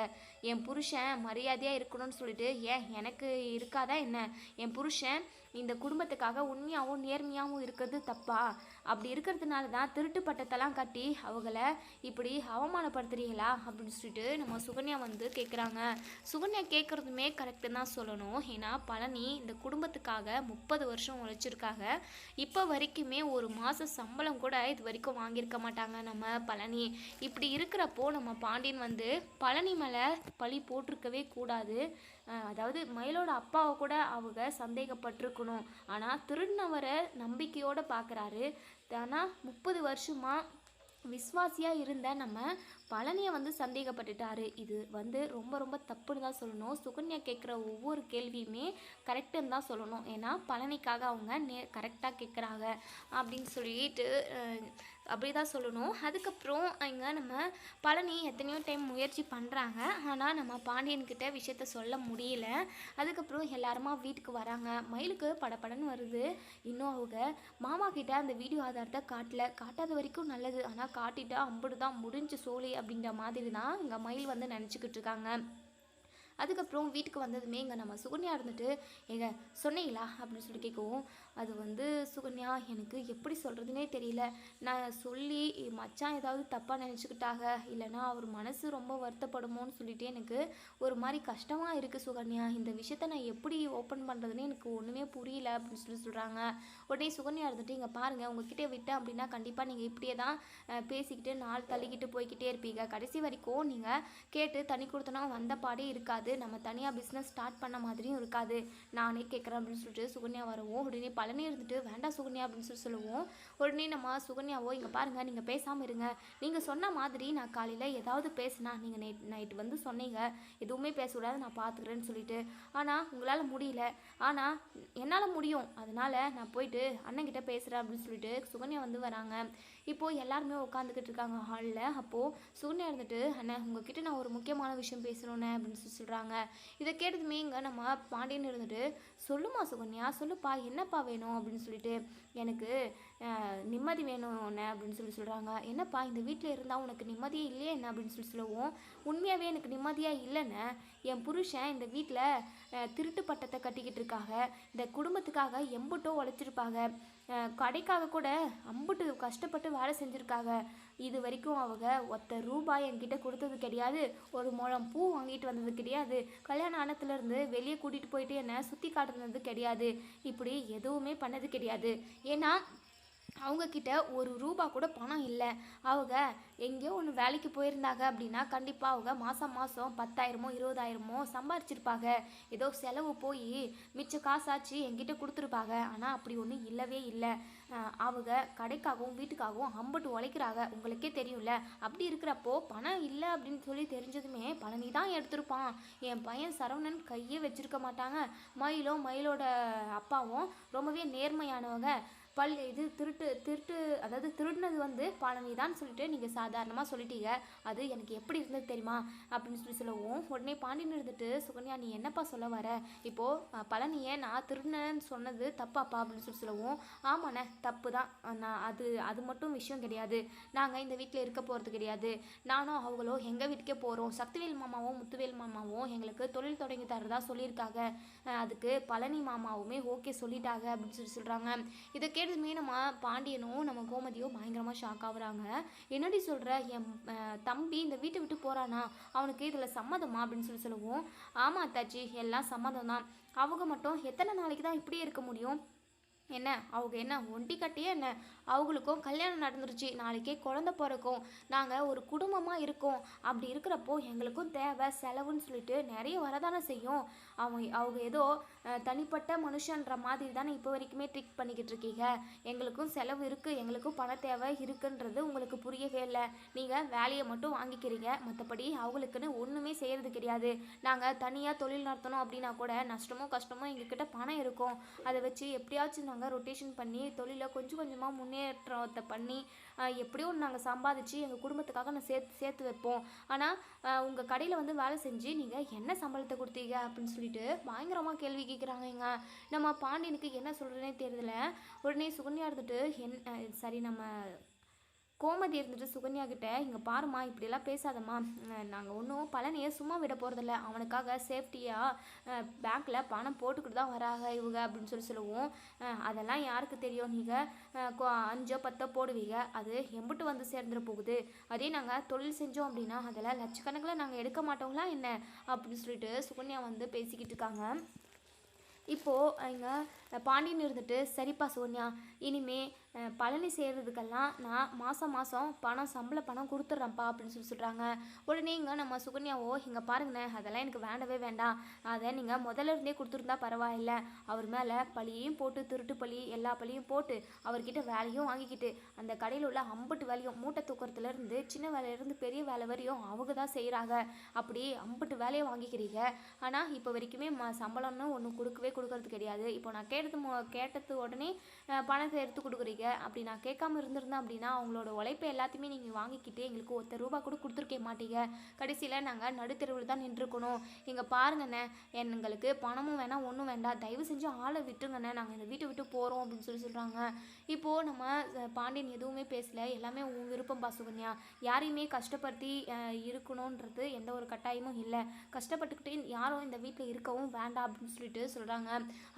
என் புருஷன் மரியாதையாக இருக்கணும்னு சொல்லிட்டு ஏன் எனக்கு இருக்காதா என்ன? என் புருஷன் இந்த குடும்பத்துக்காக உண்மையாகவும் நேர்மையாகவும் இருக்கிறது தப்பா? அப்படி இருக்கிறதுனால தான் திருட்டு பட்டத்தெல்லாம் கட்டி அவங்கள இப்படி அவமானப்படுத்துறீங்களா? அப்படின்னு சொல்லிட்டு நம்ம சுகன்யா வந்து கேட்குறாங்க சுகன்யா கேட்குறதுமே கரெக்டு தான் சொல்லணும். ஏன்னா பழனி இந்த குடும்பத்துக்காக முப்பது வருஷம் உழைச்சிருக்காங்க. இப்போ வரைக்குமே ஒரு மாத சம்பளம் கூட இது வரைக்கும் வாங்கியிருக்க மாட்டாங்க நம்ம பழனி. இப்படி இருக்கிறப்போ நம்ம பாண்டியன் வந்து பழனி மேலே பழி போட்டிருக்கவே கூடாது. அதாவது மயிலோட அப்பாவை கூட அவங்க சந்தேகப்பட்டிருக்கணும். ஆனால் திருநவரை நம்பிக்கையோடு பார்க்குறாரு ஆனால் முப்பது வருஷமாக விஸ்வாசியாக இருந்த நம்ம பழனியை வந்து சந்தேகப்பட்டுட்டாரு. இது வந்து ரொம்ப ரொம்ப தப்புன்னு தான் சொல்லணும். சுகன்யா கேட்குற ஒவ்வொரு கேள்வியுமே கரெக்டுன்னு தான் சொல்லணும். ஏன்னா பழனிக்காக அவங்க நே கரெக்டாக கேட்குறாங்க அப்படின்னு சொல்லிட்டு அப்படி தான் சொல்லணும். அதுக்கப்புறம் இங்கே நம்ம பழனி எத்தனையோ டைம் முயற்சி பண்ணுறாங்க ஆனால் நம்ம பாண்டியன்கிட்ட விஷயத்த சொல்ல முடியல. அதுக்கப்புறம் எல்லாருமா வீட்டுக்கு வராங்க. மயிலுக்கு படபடன்னு வருது. இன்னும் அவங்க மாமா கிட்ட அந்த வீடியோ ஆதாரத்தை காட்டல. காட்டாத வரைக்கும் நல்லது. ஆனால் காட்டிட்டா அம்புடு தான் முடிஞ்சு சோழி அப்படின்ற மாதிரி தான் இங்கே மயில் வந்து நினச்சிக்கிட்டு இருக்காங்க. அதுக்கப்புறம் வீட்டுக்கு வந்ததுமே இங்கே நம்ம சுகன்யா இருந்துட்டு எங்க சொன்னீங்களா? அப்படின்னு சொல்லி கேட்கவும் அது வந்து சுகன்யா எனக்கு எப்படி சொல்கிறதுனே தெரியல. நான் சொல்லி மச்சான் ஏதாவது தப்பாக நினச்சிக்கிட்டாங்க இல்லைன்னா அவர் மனசு ரொம்ப வருத்தப்படுமோன்னு சொல்லிட்டு எனக்கு ஒரு மாதிரி கஷ்டமாக இருக்குது சுகன்யா. இந்த விஷயத்த நான் எப்படி ஓப்பன் பண்ணுறதுன்னு எனக்கு ஒன்றுமே புரியல அப்படின்னு சொல்லி சொல்கிறாங்க உடனே சுகன்யா இருந்துட்டு இங்கே பாருங்கள் உங்ககிட்ட விட்டேன் அப்படின்னா கண்டிப்பாக நீங்கள் இப்படியே தான் பேசிக்கிட்டு நாள் தள்ளிக்கிட்டு போய்கிட்டே இருப்பீங்க. கடைசி வரைக்கும் நீங்கள் கேட்டு தனி கொடுத்தனா வந்த பாடே இருக்காது. நம்ம தனியாக பிஸ்னஸ் ஸ்டார்ட் பண்ண மாதிரியும் இருக்காது. நானே கேட்குறேன் அப்படின்னு சொல்லிட்டு சுகன்யா வரவும். உடனே பழனி இருந்துட்டு வேண்டாம் சுகன்யா அப்படின்னு சொல்லி சொல்லுவோம். உடனே நம்ம சுகன்யாவோ இங்கே பாருங்கள் நீங்கள் பேசாமல் இருங்க. நீங்கள் சொன்ன மாதிரி நான் காலையில் ஏதாவது பேசினா நீங்கள் நைட் நைட்டு வந்து சொன்னீங்க. எதுவுமே பேசக்கூடாது நான் பார்த்துக்கிறேன்னு சொல்லிட்டு. ஆனால் உங்களால் முடியல. ஆனால் என்னால் முடியும். அதனால் நான் போயிட்டு அண்ணன்கிட்ட பேசுகிறேன் அப்படின்னு சொல்லிட்டு சுகன்யா வந்து வராங்க. இப்போது எல்லாருமே உட்காந்துக்கிட்டு இருக்காங்க ஹாலில் அப்போது சுகன்யா இருந்துட்டு அண்ணன் உங்ககிட்ட நான் ஒரு முக்கியமான விஷயம் பேசணுண்ணே அப்படின்னு சொல்லி சொல்கிறாங்க இதை கேட்டதுமே இங்கே நம்ம பாண்டியன் இருந்துட்டு சொல்லுமா சுகன்யா சொல்லுப்பா என்னப்பா வேணும்? அப்படின்னு சொல்லிட்டு எனக்கு நிம்மதி வேணும் என்ன அப்படின்னு சொல்லி சொல்கிறாங்க என்னப்பா இந்த வீட்டில் இருந்தால் உனக்கு நிம்மதியே இல்லையே என்ன? அப்படின்னு சொல்லி சொல்லுவோம். உண்மையாகவே எனக்கு நிம்மதியாக இல்லைன்னு என் புருஷன் இந்த வீட்டில் திருட்டு பட்டத்தை கட்டிக்கிட்டு இருக்காங்க இந்த குடும்பத்துக்காக எம்புட்டோ உழைச்சிருப்பாங்க கடைக்காக கூட அம்புட்டு கஷ்டப்பட்டு வேலை செஞ்சுருக்காங்க இது வரைக்கும் அவங்க ஒத்த ரூபாய் என்கிட்ட கொடுத்தது கிடையாது. ஒரு முழம் பூ வாங்கிட்டு வந்தது கிடையாது. கல்யாண ஆனத்துலேருந்து வெளியே கூட்டிகிட்டு போயிட்டு என்னை சுற்றி காட்டுனது கிடையாது. இப்படி எதுவுமே பண்ணது கிடையாது. ஏன்னா அவங்கக்கிட்ட ஒரு ரூபா கூட பணம் இல்லை. அவங்க எங்கேயோ ஒன்று வேலைக்கு போயிருந்தாங்க அப்படின்னா கண்டிப்பாக அவங்க மாதம் மாதம் பத்தாயிரமோ இருபதாயிரமோ சம்பாரிச்சிருப்பாங்க. ஏதோ செலவு போய் மிச்ச காசாச்சு எங்கிட்ட கொடுத்துருப்பாங்க. ஆனால் அப்படி ஒன்றும் இல்லவே இல்லை. அவங்க கடைக்காகவும் வீட்டுக்காகவும் அம்பட்டு உழைக்கிறாங்க. உங்களுக்கே தெரியும்ல. அப்படி இருக்கிறப்போ பணம் இல்லை அப்படின்னு சொல்லி தெரிஞ்சதுமே பழனி தான் எடுத்திருப்பான். என் பையன் சரவணன் கையே வச்சிருக்க மாட்டாங்க. மயிலும் மயிலோட அப்பாவும் ரொம்பவே நேர்மையானவங்க. பல் இது திருட்டு திருட்டு அதாவது திருடினது வந்து பழனி தான் சொல்லிட்டு நீங்கள் சாதாரணமாக சொல்லிட்டீங்க. அது எனக்கு எப்படி இருந்தது தெரியுமா? அப்படின்னு சொல்லி சொல்லவும் உடனே பாண்டியன் இருந்துட்டு சுகன்யா நீ என்னப்பா சொல்ல வர? இப்போது பழனியை நான் திருடினேன்னு சொன்னது தப்பாப்பா? அப்படின்னு சொல்லி சொல்லவும் ஆமாண்ணே தப்பு தான் நான் அது அது மட்டும் விஷயம் கிடையாது. நாங்கள் இந்த வீட்டில் இருக்க போகிறது கிடையாது. நானும் அவங்களோ எங்கள் வீட்டுக்கே போகிறோம் சக்திவேல் மாமாவும் முத்துவேல் மாமாவும் எங்களுக்கு தொழில் தொடங்கி தரதா சொல்லியிருக்காங்க. அதுக்கு பழனி மாமாவுமே ஓகே சொல்லிட்டாங்க. அப்படின்னு சொல்லி சொல்கிறாங்க இதை கேட்டதுமே நம்ம பாண்டியனும் நம்ம கோமதியும் பயங்கரமாக ஷாக் ஆகுறாங்க. என்னடி சொல்கிற என் தம்பி இந்த வீட்டை விட்டு போகிறானா அவனுக்கு இதில் சம்மதமா? அப்படின்னு சொல்லி சொல்லுவோம். ஆமாம் அத்தாச்சி எல்லாம் சம்மதம் தான் அவங்க மட்டும் எத்தனை நாளைக்கு தான் இப்படியே இருக்க முடியும்? என்ன? அவங்க என்ன ஒண்டி கட்டியே என்ன? அவங்களுக்கும் கல்யாணம் நடந்துருச்சு. நாளைக்கே குழந்த பிறக்கும். நாங்கள் ஒரு குடும்பமாக இருக்கோம். அப்படி இருக்கிறப்போ எங்களுக்கும் தேவை செலவுன்னு சொல்லிட்டு நிறைய வரதானே செய்யும். அவங்க அவங்க ஏதோ தனிப்பட்ட மனுஷன்ற மாதிரி தானே இப்போ வரைக்குமே ட்ரிக் பண்ணிக்கிட்டு இருக்கீங்க. எங்களுக்கும் செலவு இருக்குது எங்களுக்கும் பண தேவை இருக்குன்றது உங்களுக்கு புரியவே இல்லை. நீங்கள் வேலையை மட்டும் வாங்கிக்கிறீங்க. மற்றபடி அவங்களுக்குன்னு ஒன்றுமே செய்கிறது கிடையாது. நாங்கள் தனியாக தொழில் நடத்தணும் அப்படின்னா கூட நஷ்டமோ கஷ்டமோ எங்ககிட்ட பணம் இருக்கும். அதை வச்சு எப்படியாச்சும் நாங்கள் ரொட்டேஷன் பண்ணி தொழிலை கொஞ்சம் கொஞ்சமாக முன்னே முன்னேற்றத்தை பண்ணி எப்படியோ நாங்கள் சம்பாதிச்சு எங்கள் குடும்பத்துக்காக நான் சேர்த்து சேர்த்து வைப்போம். ஆனால் உங்கள் கடையில் வந்து வேலை செஞ்சு நீங்கள் என்ன சம்பளத்தை கொடுத்தீங்க அப்படின்னு சொல்லிட்டு பயங்கரமாக கேள்வி கேட்குறாங்கங்க நம்ம பாண்டியனுக்கு என்ன சொல்கிறதுனே தெரியல. உடனே சுகன்யா இருந்துட்டு என் சரி நம்ம கோமதி இருந்துட்டு சுகன்யா கிட்ட இங்கே பாருமா இப்படியெல்லாம் பேசாதம்மா. நாங்கள் ஒன்றும் பழனியை சும்மா விட போகிறதில்ல அவனுக்காக சேஃப்டியாக பேங்க்கில் பணம் போட்டுக்கிட்டு தான் வராங்க இவங்க அப்படின்னு சொல்லி சொல்லுவோம். அதெல்லாம் யாருக்கு தெரியும்? நீங்கள் அஞ்சோ பத்தோ போடுவீங்க. அது எம்பிட்டு வந்து சேர்ந்துட போகுது. அதே நாங்கள் தொழில் செஞ்சோம் அப்படின்னா அதில் லட்சக்கணக்கில் நாங்கள் எடுக்க மாட்டோங்களா என்ன? அப்படின்னு சொல்லிட்டு சுகன்யா வந்து பேசிக்கிட்டு இருக்காங்க. இப்போது இங்கே பாண்டியன் இருந்துட்டு சரிப்பா சோனியா இனிமே பழனி செய்கிறதுக்கெல்லாம் நான் மாதம் மாதம் பணம் சம்பள பணம் கொடுத்துட்றேன்ப்பா அப்படின்னு சொல்லி சொல்கிறாங்க உடனே இங்கே நம்ம சுகன்யாவோ இங்கே பாருங்கண்ணே அதெல்லாம் எனக்கு வேண்டவே வேண்டாம். அதை நீங்கள் முதல்ல இருந்தே கொடுத்துருந்தா பரவாயில்ல. அவர் மேலே பழியையும் போட்டு திருட்டு பழி எல்லா பழியும் போட்டு அவர்கிட்ட வேலையும் வாங்கிக்கிட்டு அந்த கடையில் உள்ள அம்பட்டு வேலையும் மூட்டை தூக்கிறதுலேருந்து சின்ன வேலையிலேருந்து பெரிய வேலை வரையும் அவங்க தான் செய்கிறாங்க அப்படி அம்பட்டு வேலையை வாங்கிக்கிறீங்க. ஆனால் இப்போ வரைக்குமே ம சம்பளம்னு ஒன்று கொடுக்கவே கொடுக்கறது கிடையாது. இப்போ நான் கேட்டது கேட்டது உடனே பணத்தை எடுத்து கொடுக்குறீங்க. அப்படி நான் கேட்காம இருந்திருந்தேன் அப்படின்னா அவங்களோட உழைப்பை எல்லாத்தையுமே நீங்கள் வாங்கிக்கிட்டு எங்களுக்கு ஒத்த ரூபா கூட கொடுத்துருக்க மாட்டீங்க. கடைசியில் நாங்கள் நடுத்தெருவில் தான் நின்றுருக்கணும். இங்கே பாருங்கண்ணே எங்களுக்கு பணமும் வேணாம் ஒன்றும் வேண்டாம். தயவு செஞ்சு ஆளை விட்டுருங்கண்ணே. நாங்கள் இந்த வீட்டை விட்டு போகிறோம் அப்படின்னு சொல்லி சொல்கிறாங்க இப்போது நம்ம பாண்டியன் எதுவுமே பேசல. எல்லாமே உன் விருப்பம் பா சுகன்யா யாரையுமே கஷ்டப்படுத்தி இருக்கணுன்றது எந்த ஒரு கட்டாயமும் இல்லை. கஷ்டப்பட்டுக்கிட்டே யாரும் இந்த வீட்டில் இருக்கவும் வேண்டாம் அப்படின்னு சொல்லிட்டு சொல்கிறாங்க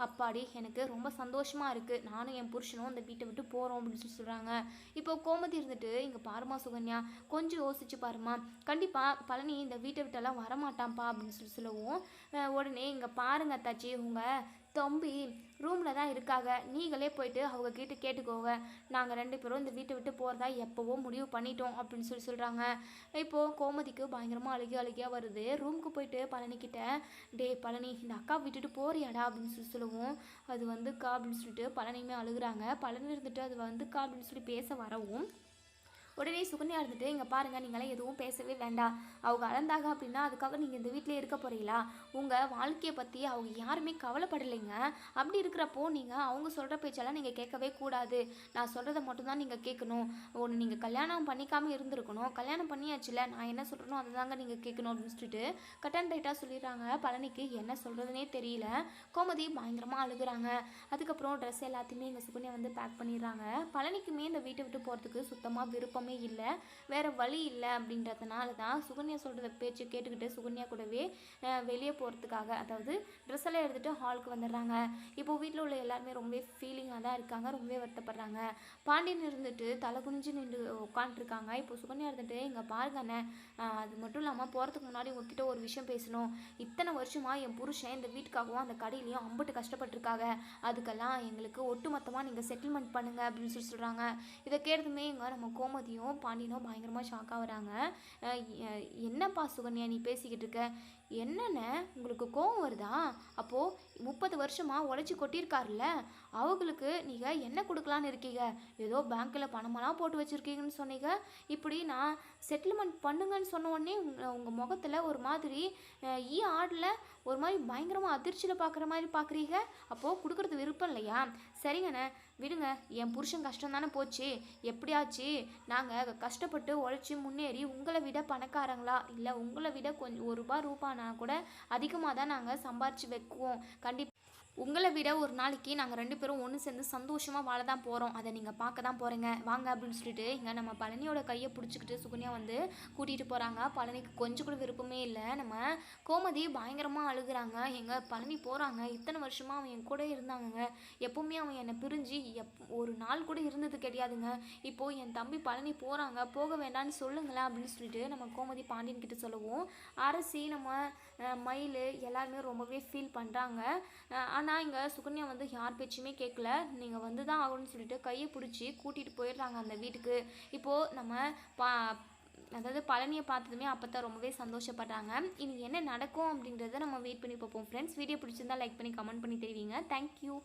அப்பாடி எனக்கு ரொம்ப சந்தோஷமாக இருக்குது நானும் என் புருஷனும் இந்த வீட்டை விட்டு போகிறோம் அப்படின்னு சொல்லி சொல்கிறாங்க இப்போ கோமதி இருந்துட்டு இங்கே பாருமா சுகன்யா கொஞ்சம் யோசிச்சு பாருமா கண்டிப்பாக பழனி இந்த வீட்டை விட்டெல்லாம் வரமாட்டான்ப்பா அப்படின்னு சொல்லி சொல்லவும் உடனே இங்கே பாருங்க தச்சி உங்கள் தம்பி ரூமில் தான் இருக்காங்க. நீங்களே போயிட்டு அவங்க கிட்ட கேட்டுக்கோங்க. நாங்கள் ரெண்டு பேரும் இந்த வீட்டை விட்டு போகிறதா எப்போவோ முடிவு பண்ணிட்டோம் அப்படின்னு சொல்லி சொல்கிறாங்க இப்போது கோமதிக்கு பயங்கரமாக அழுகி அழுகியாக வருது. ரூமுக்கு போயிட்டு பழனிக்கிட்ட டே பழனி இந்த அக்கா விட்டுட்டு போறியாடா? அப்படின்னு சொல்லி சொல்லுவோம். அது வந்துக்கா அப்படின்னு சொல்லிட்டு பழனியுமே அழுகுறாங்க. பழனி இருந்துட்டு அது வந்துக்கா அப்படின்னு சொல்லி பேச வரவும் உடனே சுகன்யா இருந்துட்டு இங்கே பாருங்கள் நீங்களாம் எதுவும் பேசவே வேண்டாம். அவங்க அளந்தாங்க அப்படின்னா அதுக்காக நீங்கள் இந்த வீட்டிலே இருக்க போகிறீங்களா உங்கள் வாழ்க்கையை பற்றி அவங்க யாருமே கவலைப்படலைங்க. அப்படி இருக்கிறப்போ நீங்கள் அவங்க சொல்கிற பேச்செல்லாம் நீங்கள் கேட்கவே கூடாது. நான் சொல்கிறத மட்டும்தான் நீங்கள் கேட்கணும். ஒன்று நீங்கள் கல்யாணம் பண்ணிக்காமல் இருந்திருக்கணும். கல்யாணம் பண்ணியாச்சுல நான் என்ன சொல்கிறனோ அதை தாங்க நீங்கள் கேட்கணும் அப்படின்னு சொல்லிட்டு கட் அண்ட் ரைட்டாக சொல்லிடுறாங்க. பழனிக்கு என்ன சொல்கிறதுனே தெரியல. கோமதி பயங்கரமாக அழுகுறாங்க. அதுக்கப்புறம் ட்ரெஸ் எல்லாத்தையுமே எங்கள் சுகன்யா வந்து பேக் பண்ணிடுறாங்க. பழனிக்குமே இந்த வீட்டை விட்டு போகிறதுக்கு சுத்தமாக விருப்பம் யாருமே இல்லை. வேறு வழி இல்லை அப்படின்றதுனால தான் சுகன்யா சொல்கிறத பேச்சு கேட்டுக்கிட்டு சுகன்யா கூடவே வெளியே போகிறதுக்காக அதாவது ட்ரெஸ் எல்லாம் எடுத்துகிட்டு ஹாலுக்கு வந்துடுறாங்க. இப்போ வீட்டில் உள்ள எல்லாருமே ரொம்பவே ஃபீலிங்காக தான் இருக்காங்க ரொம்பவே வருத்தப்படுறாங்க. பாண்டியன் இருந்துட்டு தலை குனிஞ்சு நின்று உட்காந்துருக்காங்க இப்போ சுகன்யா இருந்துட்டு இங்கே பாருங்கண்ணே அது மட்டும் இல்லாமல் போகிறதுக்கு முன்னாடி உங்ககிட்ட ஒரு விஷயம் பேசணும். இத்தனை வருஷமாக என் புருஷன் இந்த வீட்டுக்காகவும் அந்த கடையிலையும் அம்பட்டு கஷ்டப்பட்டிருக்காங்க அதுக்கெல்லாம் எங்களுக்கு ஒட்டுமொத்தமாக நீங்கள் செட்டில்மெண்ட் பண்ணுங்க அப்படின்னு சொல்லி சொல்கிறாங்க இதை கேட்டதுமே இங்கே நம்ம கோமதியும் பாண்டியனும் பயங்கரமாக ஷாக் வராங்க. என்னப்பா சுகன்யா நீ பேசிக்கிட்டு இருக்க? என்னென்ன உங்களுக்கு கோவம் வருதா? அப்போது முப்பது வருஷமாக உழைச்சி கொட்டியிருக்காருல்ல அவங்களுக்கு நீங்கள் என்ன கொடுக்கலான்னு இருக்கீங்க? ஏதோ பேங்க்கில் பணமெல்லாம் போட்டு வச்சுருக்கீங்கன்னு சொன்னீங்க. இப்படி நான் செட்டில்மெண்ட் பண்ணுங்கன்னு சொன்ன உடனே உங்கள் முகத்தில் ஒரு மாதிரி ஈ ஆடில் ஒரு மாதிரி பயங்கரமாக அதிர்ச்சியில் பார்க்குற மாதிரி பார்க்குறீங்க அப்போது கொடுக்குறது விருப்பம் இல்லையா? சரிங்கண்ணே விடுங்க. என் புருஷன் கஷ்டம் தானே போச்சு. எப்படியாச்சு நாங்கள் கஷ்டப்பட்டு உழைச்சி முன்னேறி உங்களை விட பணக்காரங்களா? இல்லை உங்களை விட கொஞ்சம் ஒரு ரூபா ஆனால் கூட அதிகமாக தான் நாங்கள் சம்பாரித்து வைக்குவோம். கண்டிப்பாக உங்களை விட ஒரு நாளைக்கு நாங்கள் ரெண்டு பேரும் ஒன்று சேர்ந்து சந்தோஷமாக வாழ தான் போகிறோம் அதை நீங்கள் பார்க்க தான் போகிறீங்க வாங்க அப்படின்னு சொல்லிட்டு இங்கே நம்ம பழனியோட கையை பிடிச்சிக்கிட்டு சுகன்யா வந்து கூட்டிகிட்டு போகிறாங்க பழனிக்கு கொஞ்சம் கூட விருப்பமே இல்லை. நம்ம கோமதி பயங்கரமாக அழுகுறாங்க. எங்கள் பழனி போகிறாங்க இத்தனை வருஷமாக அவன் என் கூட இருந்தாங்கங்க. எப்பவுமே அவன் என்னை பிரிஞ்சு எப் ஒரு நாள் கூட இருந்தது கிடையாதுங்க. இப்போது என் தம்பி பழனி போகிறாங்க போக வேண்டாம்னு சொல்லுங்களேன் அப்படின்னு சொல்லிட்டு நம்ம கோமதி பாண்டியன் கிட்ட சொல்லுவோம் அரசி நம்ம மயில் எல்லாருமே ரொம்பவே ஃபீல் பண்ணுறாங்க ஆனால் இங்கே சுகன்யா வந்து யார் பேச்சுமே கேட்கல நீங்கள் வந்து தான் ஆகணும்னு சொல்லிட்டு கையை பிடிச்சி கூட்டிகிட்டு போயிடுறாங்க அந்த வீட்டுக்கு. இப்போது நம்ம பா அதாவது பழனியை பார்த்ததுமே அப்போ தான் ரொம்பவே சந்தோஷப்படுறாங்க. இனி என்ன நடக்கும் அப்படின்றத நம்ம வெயிட் பண்ணி பார்ப்போம் ஃப்ரெண்ட்ஸ் வீடியோ பிடிச்சிருந்தா லைக் பண்ணி கமெண்ட் பண்ணி தெரிவிங்க. Thank you